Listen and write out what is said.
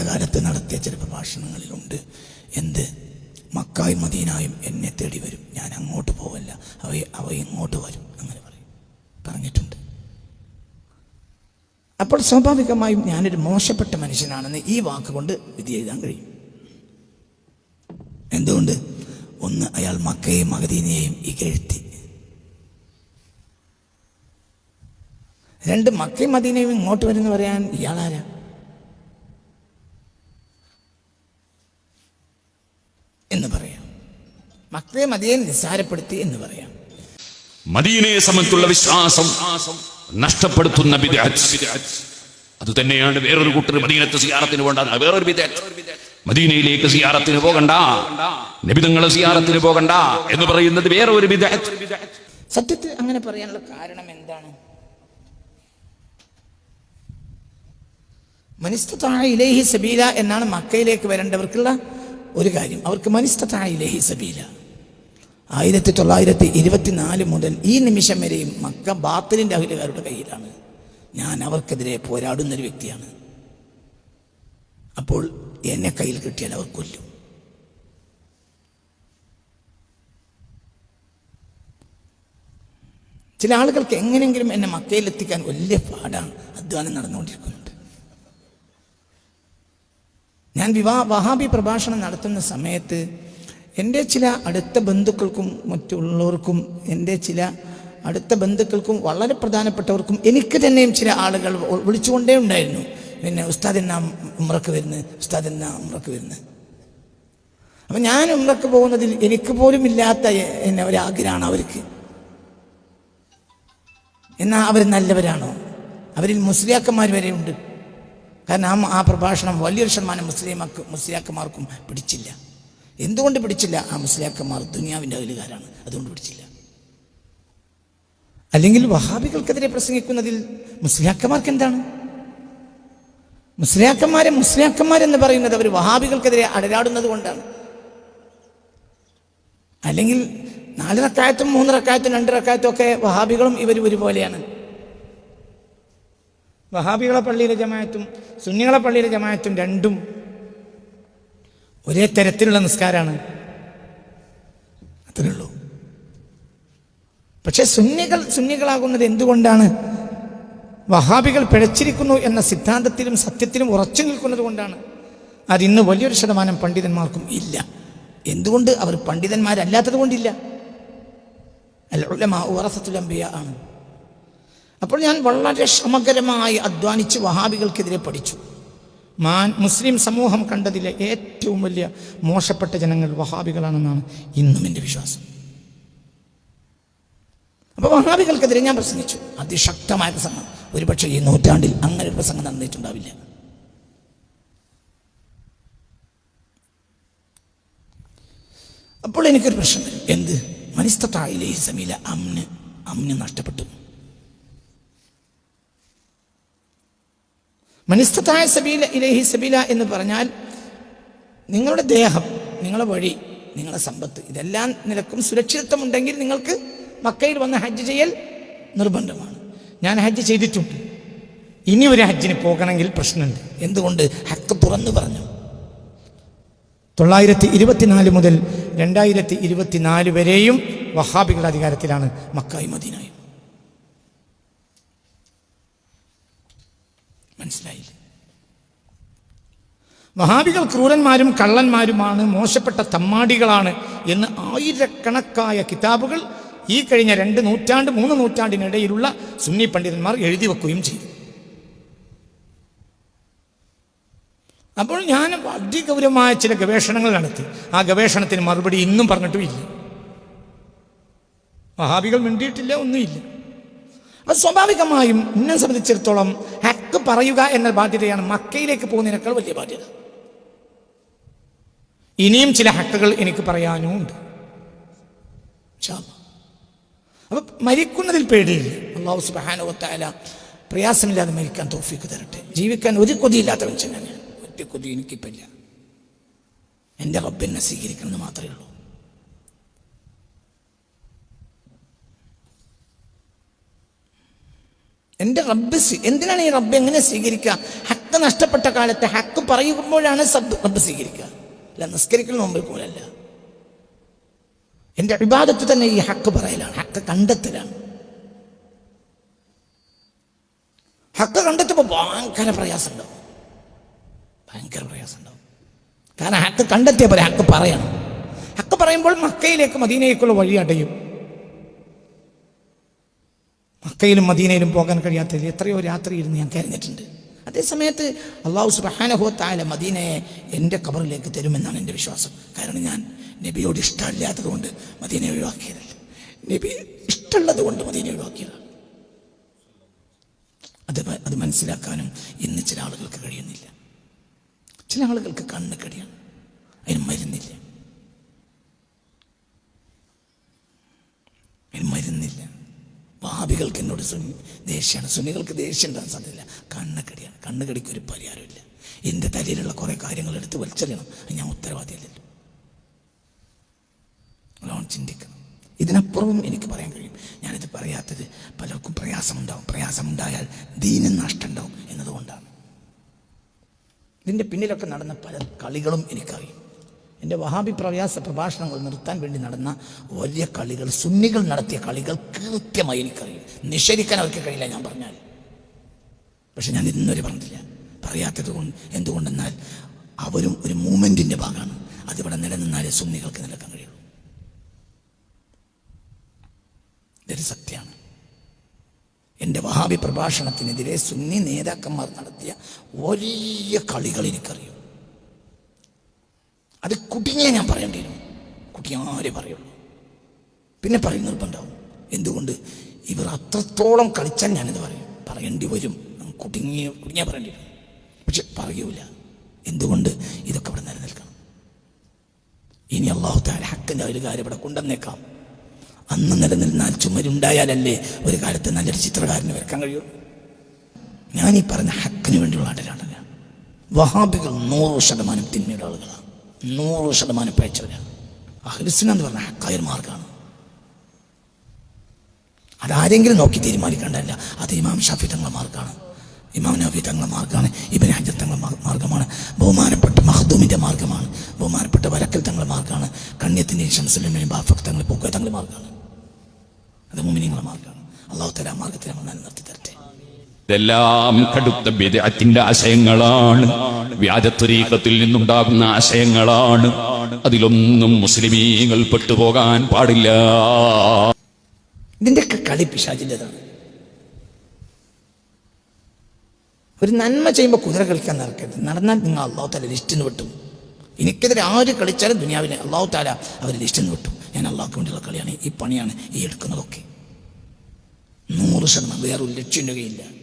അടുത്ത കാലത്ത് നടത്തിയ ചില പ്രഭാഷണങ്ങളിലുണ്ട് എന്ത്? മക്കായും മദീനായും എന്നെ തേടി വരും. ഞാൻ അങ്ങോട്ട് പോവല്ല. അവ അവ ഇങ്ങോട്ട് വരും. അങ്ങനെ പറയും. പറഞ്ഞിട്ടുണ്ട്. അപ്പോൾ സ്വാഭാവികമായും ഞാനൊരു മോശപ്പെട്ട മനുഷ്യനാണെന്ന് ഈ വാക്കുകൊണ്ട് വിധി എഴുതാൻ കഴിയും. എന്തുകൊണ്ട്? ഒന്ന് അയാൾ മക്കയെയും മകദീനെയും ഇകഴ്ത്തി. രണ്ട് മക്കയും മദീനയും ഇങ്ങോട്ട് വരുന്ന പറയാൻ ഇയാളാരാ എന്ന് പറയാം മക്കയെ മതിയെ നിസ്സാരപ്പെടുത്തി എന്ന് പറയാം. മദീനയെ സംബന്ധിച്ചുള്ള വിശ്വാസം നഷ്ടപ്പെടുത്തുന്ന അത് തന്നെയാണ് വേറൊരു കൂട്ടർ മദീനത്തെ സിയാറത്തിന് പോകണ്ട വേറൊരു മദീനയിലേക്ക് സിയാറത്തിന് പോകണ്ട. നിബിതങ്ങൾ സിയാറത്തിന് പോകണ്ട എന്ന് പറയുന്നത് വേറെ ഒരു സത്യത്തിൽ അങ്ങനെ പറയാനുള്ള കാരണം എന്താണ്? മനിസ്തത്തായ ഇലേഹി സബീല എന്നാണ് മക്കയിലേക്ക് വരേണ്ടവർക്കുള്ള ഒരു കാര്യം. അവർക്ക് മനിസ്തത്തായ ഇലേഹി സബീല. ആയിരത്തി തൊള്ളായിരത്തി ഇരുപത്തിനാല് മുതൽ ഈ നിമിഷം വരെയും മക്ക ബാത്തലിന്റെ അഖിലുകാരുടെ കയ്യിലാണ്. ഞാൻ അവർക്കെതിരെ പോരാടുന്ന ഒരു വ്യക്തിയാണ്. അപ്പോൾ എന്നെ കയ്യിൽ കിട്ടിയാൽ അവർ കൊല്ലും. ചില ആളുകൾക്ക് എങ്ങനെയെങ്കിലും എന്നെ മക്കയിലെത്തിക്കാൻ വലിയ പാടാണ്. അധ്വാനം നടന്നുകൊണ്ടിരിക്കുന്നുണ്ട്. ഞാൻ വിവാ വഹാബി പ്രഭാഷണം നടത്തുന്ന സമയത്ത് എന്റെ ചില അടുത്ത ബന്ധുക്കൾക്കും മറ്റുള്ളവർക്കും എന്റെ ചില അടുത്ത ബന്ധുക്കൾക്കും വളരെ പ്രധാനപ്പെട്ടവർക്കും എനിക്ക് തന്നെയും ചില ആളുകൾ വിളിച്ചുകൊണ്ടേ ഉണ്ടായിരുന്നു. പിന്നെ ഉസ്താദ് എന്നാ ഉമ്രക്ക് വരുന്നത് ഉസ്താദ് എന്നാ ഉമ്രക്ക് വരുന്നത് അപ്പം ഞാൻ ഉമ്രക്ക് പോകുന്നതിൽ എനിക്ക് പോലും ഇല്ലാത്ത എന്നെ ഒരാഗ്രഹമാണ് അവർക്ക്. എന്നാൽ അവർ നല്ലവരാണോ? അവരിൽ മുസ്ലിയാക്കന്മാർ വരെ ഉണ്ട് കാരണം ആ പ്രഭാഷണം വലിയൊരു ശതമാനം മുസ്ലിമാക്ക് മുസ്ലിയാക്കന്മാർക്കും പിടിച്ചില്ല. എന്തുകൊണ്ട് പിടിച്ചില്ല? ആ മുസ്ലിയാക്കന്മാർ ദുനിയാവിന്റെ അകലുകാരാണ് അതുകൊണ്ട് പിടിച്ചില്ല. അല്ലെങ്കിൽ വഹാബികൾക്കെതിരെ പ്രസംഗിക്കുന്നതിൽ മുസ്ലിയാക്കന്മാർക്ക് എന്താണ്? മുസ്ലിയാക്കന്മാരെ മുസ്ലിയാക്കന്മാരെന്ന് പറയുന്നത് അവർ വഹാബികൾക്കെതിരെ അടരാടുന്നത് കൊണ്ടാണ്. അല്ലെങ്കിൽ നാല് റക്കായത്തും മൂന്ന് റക്കായത്തും രണ്ട് റക്കായത്തും ഒക്കെ വഹാബികളും ഇവർ ഒരുപോലെയാണ്. വഹാബികളെ പള്ളിയിലെ ജമായത്തും സുന്നികളെ പള്ളിയിലെ ജമായത്തും രണ്ടും ഒരേ തരത്തിലുള്ള നിസ്കാരമാണ് അത്രേ ഉള്ളൂ. പക്ഷെ സുന്നികൾ സുന്നികളാകുന്നത് എന്തുകൊണ്ടാണ്? വഹാബികൾ പിഴച്ചിരിക്കുന്നു എന്ന സിദ്ധാന്തത്തിലും സത്യത്തിലും ഉറച്ചു നിൽക്കുന്നത് കൊണ്ടാണ്. അതിന്ന് വലിയൊരു ശതമാനം പണ്ഡിതന്മാർക്കും ഇല്ല. എന്തുകൊണ്ട് അവർ പണ്ഡിതന്മാരല്ലാത്തത് കൊണ്ടില്ല? അംബിയ ആണ്. അപ്പോൾ ഞാൻ വളരെ സമഗ്രമായി അധ്വാനിച്ച് വഹാബികൾക്കെതിരെ പഠിച്ചു. മുസ്ലിം സമൂഹം കണ്ടതിലെ ഏറ്റവും വലിയ മോശപ്പെട്ട ജനങ്ങൾ വഹാബികളാണെന്നാണ് ഇന്നും എന്റെ വിശ്വാസം. അപ്പോൾ വഹാബികൾക്കെതിരെ ഞാൻ പ്രസംഗിച്ചു. അതിശക്തമായ പ്രസംഗം. ഒരുപക്ഷെ ഈ നൂറ്റാണ്ടിൽ അങ്ങനെ ഒരു പ്രസംഗം നടന്നിട്ടുണ്ടാവില്ല. അപ്പോൾ എനിക്കൊരു പ്രശ്നം എന്ത്? മനിസ്തത്തായില്ലേ സമീല അമ്ന് അമ്ന് നഷ്ടപ്പെട്ടു. മനിസ്തത്തായ സബീല ഇലഹി സബീല എന്ന് പറഞ്ഞാൽ നിങ്ങളുടെ ദേഹം നിങ്ങളുടെ വഴി നിങ്ങളുടെ സമ്പത്ത് ഇതെല്ലാം നിലക്കും സുരക്ഷിതത്വമുണ്ടെങ്കിൽ നിങ്ങൾക്ക് മക്കയിൽ വന്ന് ഹജ്ജ് ചെയ്യൽ നിർബന്ധമാണ്. ഞാൻ ഹജ്ജ് ചെയ്തിട്ടുണ്ട്. ഇനി ഒരു ഹജ്ജിന് പോകണമെങ്കിൽ പ്രശ്നമുണ്ട്. എന്തുകൊണ്ട്? ഹക്ക് തുറന്നു പറഞ്ഞു. തൊള്ളായിരത്തി ഇരുപത്തിനാല് മുതൽ രണ്ടായിരത്തി ഇരുപത്തിനാല് വരെയും വഹാബികളുടെ അധികാരത്തിലാണ് മക്കായി മദീനായും. മനസ്സിലായില്ല? വഹാബികൾ ക്രൂരന്മാരും കള്ളന്മാരുമാണ് മോശപ്പെട്ട തമ്മാടികളാണ് എന്ന് ആയിരക്കണക്കായ കിതാബുകൾ ഈ കഴിഞ്ഞ രണ്ട് നൂറ്റാണ്ട് മൂന്ന് നൂറ്റാണ്ടിനിടയിലുള്ള സുന്നി പണ്ഡിതന്മാർ എഴുതി വെക്കുകയും ചെയ്തു. അപ്പോൾ ഞാൻ അതിഗൗരവമായ ചില ഗവേഷണങ്ങൾ നടത്തി. ആ ഗവേഷണത്തിന് മറുപടി ഇന്നും പറഞ്ഞിട്ടും ഇല്ല. വഹാബികൾ മിണ്ടിയിട്ടില്ല ഒന്നുമില്ല. അത് സ്വാഭാവികമായും എന്നെ സംബന്ധിച്ചിടത്തോളം ഹക്ക് പറയുക എന്ന ബാധ്യതയാണ് മക്കയിലേക്ക് പോകുന്നതിനേക്കാൾ വലിയ ബാധ്യത. ഇനിയും ചില ഹക്കുകൾ എനിക്ക് പറയാനും ഉണ്ട് അപ്പൊ മരിക്കുന്നതിൽ പേടിയില്ല. അള്ളാഹു സുബാനുവത്തായ പ്രയാസമില്ലാതെ മരിക്കാൻ തോഫിക്ക് തരട്ടെ. ജീവിക്കാൻ ഒരു കൊതിയില്ലാത്ത ഞാൻ ഒറ്റ കൊതി എനിക്കിപ്പില്ല എന്റെ റബ്ബിനെ സ്വീകരിക്കണമെന്ന് മാത്രമേ ഉള്ളൂ. എന്റെ റബ്ബ് എന്തിനാണ് ഈ റബ്ബ് എങ്ങനെ സ്വീകരിക്കുക? ഹക്ക് നഷ്ടപ്പെട്ട കാലത്ത് ഹക്ക് പറയുമ്പോഴാണ് സബ് റബ്ബ് സ്വീകരിക്കുക. അല്ല നിസ്കരിക്കൽ മുമ്പിൽ പോലല്ല. എന്റെ അഭിവാദത്തിൽ തന്നെ ഈ ഹക്ക് പറയലാണ്. ഹക്ക് കണ്ടെത്തലാണ്. ഹക്ക് കണ്ടെത്തുമ്പോൾ ഭയങ്കര പ്രയാസമുണ്ടാവും. ഭയങ്കര പ്രയാസമുണ്ടാവും. കാരണം ഹക്ക് കണ്ടെത്തിയ പോലെ ഹക്ക് പറയണം. ഹക്ക് പറയുമ്പോൾ മക്കയിലേക്കും മദീനയിലേക്കുള്ള വഴി അടയും. മക്കയിലും മദീനയിലും പോകാൻ കഴിയാത്തത് എത്രയോ രാത്രി ഇരുന്ന് ഞാൻ കരഞ്ഞിട്ടുണ്ട് അതേ സമയത്ത് അള്ളാഹു സുബഹാനഹോത്തായ മദീനയെ എന്റെ കബറിലേക്ക് തരുമെന്നാണ് എന്റെ വിശ്വാസം. കാരണം ഞാൻ നബിയോട് ഇഷ്ടമില്ലാത്തത് കൊണ്ട് മദീനെ ഒഴിവാക്കിയതല്ല. നബി ഇഷ്ടമുള്ളത് കൊണ്ട് മദീനെ ഒഴിവാക്കിയതാണ് അത് അത് മനസ്സിലാക്കാനും ഇന്ന് ചില ആളുകൾക്ക് കഴിയുന്നില്ല. ചില ആളുകൾക്ക് കണ്ണ് കടിയാണ്. അതിന് മരുന്നില്ല അതിന് മരുന്നില്ല വാബികൾക്ക് എന്നോട് സുന്നി ദേഷ്യമാണ് സുന്നികൾക്ക് ദേഷ്യം ഉണ്ടാകാൻ സാധ്യതയില്ല. കണ്ണക്കടിയാണ് കണ്ണുകടിക്ക് ഒരു പരിഹാരമില്ല എന്റെ തലയിലുള്ള കുറേ കാര്യങ്ങൾ എടുത്ത് വലിച്ചെറിയണം. ഞാൻ ഉത്തരവാദിയല്ലല്ലോ നല്ലോണം ചിന്തിക്കണം. ഇതിനപ്പുറവും എനിക്ക് പറയാൻ കഴിയും. ഞാനിത് പറയാത്തത് പലർക്കും പ്രയാസമുണ്ടാവും. പ്രയാസമുണ്ടായാൽ ദീനം നഷ്ടമുണ്ടാവും എന്നതുകൊണ്ടാണ്. ഇതിന്റെ പിന്നിലൊക്കെ നടന്ന പല കളികളും എനിക്കറിയും. എന്റെ വഹാബി പ്രയാസ പ്രഭാഷണങ്ങൾ നിർത്താൻ വേണ്ടി നടന്ന വലിയ കളികൾ സുന്നികൾ നടത്തിയ കളികൾ കൃത്യമായി എനിക്കറിയും. നിഷേധിക്കാൻ അവർക്ക് കഴിയില്ല ഞാൻ പറഞ്ഞാൽ. പക്ഷെ ഞാൻ ഇന്നൊരു പറഞ്ഞില്ല. പറയാത്തത് കൊണ്ട് എന്തുകൊണ്ടെന്നാൽ അവരും ഒരു മൂമെന്റിന്റെ ഭാഗമാണ്. അതിവിടെ നിലനിന്നാലേ സുന്നികൾക്ക് നിലക്കാൻ കഴിയുള്ളൂ. ഇതൊരു സത്യമാണ്. എന്റെ വഹാബി പ്രഭാഷണത്തിനെതിരെ സുന്നി നേതാക്കന്മാർ നടത്തിയ വലിയ കളികൾ എനിക്കറിയും. കുട്ടിയെ ഞാൻ പറയേണ്ടി വരും. കുട്ടി ആരെ പറയുള്ളൂ? പിന്നെ പറയും നിർബന്ധമാവും എന്തുകൊണ്ട്? ഇവർ അത്രത്തോളം കളിച്ചാൽ ഞാനിത് പറയും. പറയേണ്ടി വരും. കുട്ടിങ്ങിയ കുടുങ്ങിയ പറയേണ്ടി വരും. പക്ഷെ പറയൂല. എന്തുകൊണ്ട്? ഇതൊക്കെ ഇവിടെ നിലനിൽക്കണം. ഇനി അള്ളാഹു താല ഹക്കിന്റെ ഒരു കാര്യം ഇവിടെ കൊണ്ടുവന്നേക്കാം. അന്ന് നിലനിന്നാൽ ചുമരുണ്ടായാലല്ലേ ഒരു കാലത്ത് നല്ലൊരു ചിത്രകാരന് വരക്കാൻ കഴിയൂ. ഞാൻ ഈ പറഞ്ഞ ഹക്കിന് വേണ്ടിയുള്ള ആടലാണ് വഹാബികൾ നൂറ് ശതമാനം തിന്മയുടെ ആളുകളാണ്. നൂറ് ശതമാനം പയച്ചവരാണ് എന്ന് പറഞ്ഞ ഹക്കായ ഒരു മാർഗമാണ് അതാരെങ്കിലും നോക്കി തീരുമാനിക്കേണ്ടതല്ല. അത് ഇമാം ഷാഫി തങ്ങളുടെ മാർഗമാണ് ഇമാം നബി തങ്ങളെ മാർഗമാണ് ഇബൻ ഹജർ തങ്ങളെ മാർ- മാർഗമാണ്. ബഹുമാനപ്പെട്ട മഹദൂമിന്റെ മാർഗമാണ്. ബഹുമാനപ്പെട്ട വരക്കൽ തങ്ങളുടെ മാർഗമാണ് കണ്യത്തിന്റെ ഷംസുലിന്റെയും ബാഫക് തങ്ങളെ പൂക്ക തങ്ങളുടെ മാർഗമാണ് അത് മുമിനിങ്ങളുടെ മാർഗമാണ് അള്ളാഹു തല മാർഗത്തിൽ നമ്മൾ നിലനിർത്തി തരട്ടെ. ഇതെല്ലാം കടുത്ത ബിദഅത്തിന്റെ ആശയങ്ങളാണ്. വ്യാജത്വരീക്കത്തിൽ നിന്നുണ്ടാകുന്ന ആശയങ്ങളാണ്. അതിലൊന്നും മുസ്ലിമീങ്ങൾ പെട്ടുപോകാൻ പാടില്ല. ഇതിന്റെയൊക്കെ കളി പിശാചിന്റെതാണ്. ഒരു നന്മ ചെയ്യുമ്പോൾ കുതിര കളിക്കാൻ നടക്കരുത്. നടന്നാൽ നിങ്ങൾ അള്ളാഹു താല ലിസ്റ്റിന് വിട്ടു. എനിക്കെതിരെ ആര് കളിച്ചാലും ദുനിയാവിനെ അള്ളാഹു താല അവർ ലിസ്റ്റിന് വിട്ടു. ഞാൻ അള്ളാഹ്ക്ക് വേണ്ടിയുള്ള കളിയാണ്. ഈ പണിയാണ് ഈ എടുക്കുന്നതൊക്കെ. നൂറ് ശതമാനം. വേറൊരു ലക്ഷ്യം രൂപയില്ല